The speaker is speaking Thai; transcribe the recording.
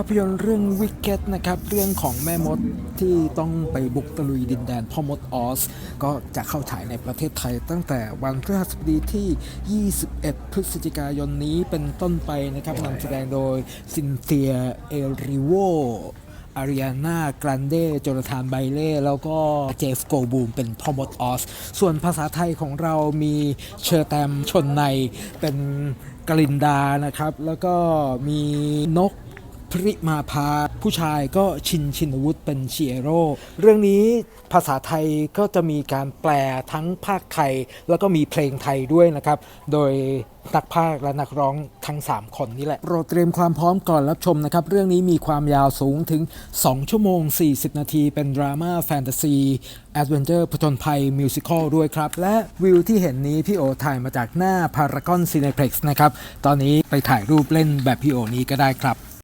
ภาพยนตร์เรื่องวิกเก็ตนะครับเรื่องของแม่มดที่ต้องไปบุกตะลุยดินแดนพ่อมดออส ก็จะเข้าฉายในประเทศไทย ตั้งแต่วันพฤหัสบดีที่ 21 พฤศจิกายนนี้เป็นต้นไปนะครับนำแสดงโดยซินเทียเอริโวอาริอาน่ากรันเดโจนาธานไบเล่แล้วก็เจฟโกบูมเป็นพ่อมดออส ส่วนภาษาไทยของเรามีเชอร์แตมชนในเป็นกลินดานะครับ แล้วก็มีนก พริมาพา ผู้ชายก็ชินชินวุฒิเป็นเชียโรเรื่องนี้ภาษาไทยก็จะมีการแปลทั้งภาคไทย แล้วก็มีเพลงไทยด้วยนะครับ โดยนักภาคและนักร้องทั้ง 3 คนนี่แหละ โปรดเตรียมความพร้อมก่อนรับชมนะครับ เรื่องนี้มีความยาวสูงถึง 2 ชั่วโมง 40 นาที เป็นดราม่าแฟนตาซีแอดเวนเจอร์ผจญภัยมิวสิควลด้วยครับ และวิวที่เห็นนี้พี่โอถ่ายมาจากหน้าพารากอนซีเนเพล็กซ์นะครับ ตอนนี้ไปถ่ายรูปเล่นแบบพี่โอนี้ก็ได้ครับ